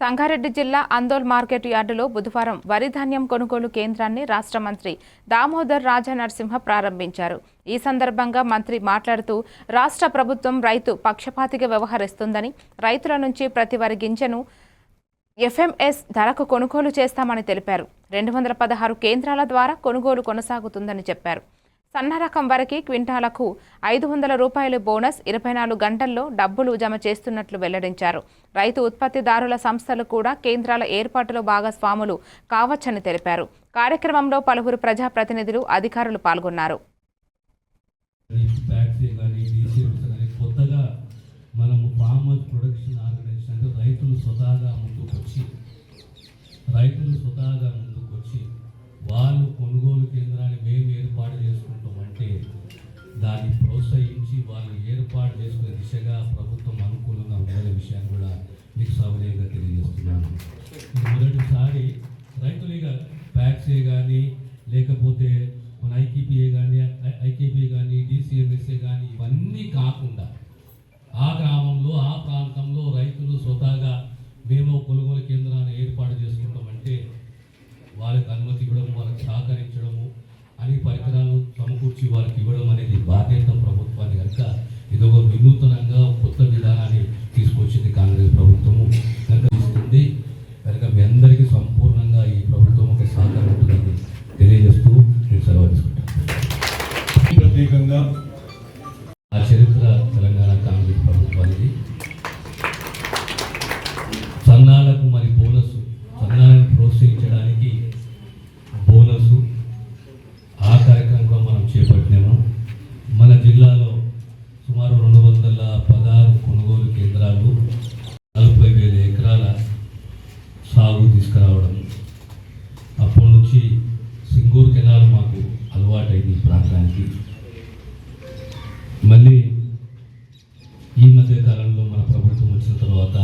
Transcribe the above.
సంగారెడ్డి జిల్లా అందోల్ మార్కెట్ యార్డులో బుధవారం వరి ధాన్యం కొనుగోలు కేంద్రాన్ని రాష్ట్ర మంత్రి దామోదర్ రాజా నరసింహ ప్రారంభించారు. ఈ సందర్భంగా మంత్రి మాట్లాడుతూ రాష్ట్ర ప్రభుత్వం రైతు పక్షపాతిగా వ్యవహరిస్తుందని రైతుల నుంచి ప్రతి వరి గింజను ఎఫ్ఎంఎస్ ధరకు కొనుగోలు చేస్తామని తెలిపారు. రెండు వందల పదహారు కేంద్రాల ద్వారా కొనుగోలు కొనసాగుతుందని చెప్పారు. సన్న రకం వరకు క్వింటాలకు ఐదు వందల రూపాయలు బోనస్ ఇరవై నాలుగు గంటల్లో డబ్బులు జమ చేస్తున్నట్లు వెల్లడించారు. రైతు ఉత్పత్తిదారుల సంస్థలు కూడా కేంద్రాల ఏర్పాటులో భాగస్వాములు కావచ్చని తెలిపారు. కార్యక్రమంలో పలువురు ప్రజాప్రతినిధులు అధికారులు పాల్గొన్నారు. మనము ఫార్మర్ ప్రొడక్షన్ ఆర్గనైజేషన్ అంటే రైతులు స్వతహాగా రైతులు స్వతహాగా వాళ్ళు కొనుగోలు కేంద్రాన్ని దాన్ని ప్రోత్సహించి వాళ్ళు ఏర్పాటు చేసుకునే దిశగా ప్రభుత్వం అనుకూలంగా ఉండే విషయాన్ని కూడా మీకు సౌకర్యంగా తెలియజేస్తున్నాను. మొదటిసారి రైతులు ఇక కానీ లేకపోతే మన ఐకేపీఏ కానీ ఐకేపీఏ కానీ డిసిఎంఎస్ఏ కానీ ఇవన్నీ కాకుండా ఆ గ్రామంలో ఆ ప్రాంతంలో రైతులు స్వతహాగా మేము కొనుగోలు కేంద్రాన్ని ఏర్పాటు చేసుకుంటామంటే వాళ్ళకి అనుమతి ఇవ్వడం వాళ్ళకి సహకరించడము అన్ని పరికరాలు సమకూర్చి వాళ్ళకి ఇవ్వడం అనేది బాధ్యత ప్రభుత్వాన్ని కనుక ఇదొక వినూతనంగా కొత్త విధానాన్ని తీసుకొచ్చింది కాంగ్రెస్ ప్రభుత్వము. కనుక ఇస్తుంది కనుక మీ అందరికీ సంపూర్ణంగా ఈ ప్రభుత్వం ఒక సహకారం ఉంటుందని తెలియజేస్తూ నేను సెలవు తీసుకుంటాను. ప్రత్యేకంగా ఆ చరిత్ర తెలంగాణ కాంగ్రెస్ ప్రభుత్వానికి సన్నాలకు మరి బోనస్ సన్నాలను ప్రోత్సహించడానికి బోనస్ ఆ కార్యక్రమం కూడా మనం చేపట్టినాము మన జిల్లాలో సుమారు రెండు వందల పదహారు కొనుగోలు కేంద్రాలు నలభై వేల ఎకరాల సాగు తీసుకురావడం అప్పటి నుంచి సింగూరు కెనాల్ మాకు అలవాటైంది ఈ ప్రాంతానికి. మళ్ళీ ఈ మధ్య కాలంలో మన ప్రభుత్వం వచ్చిన తర్వాత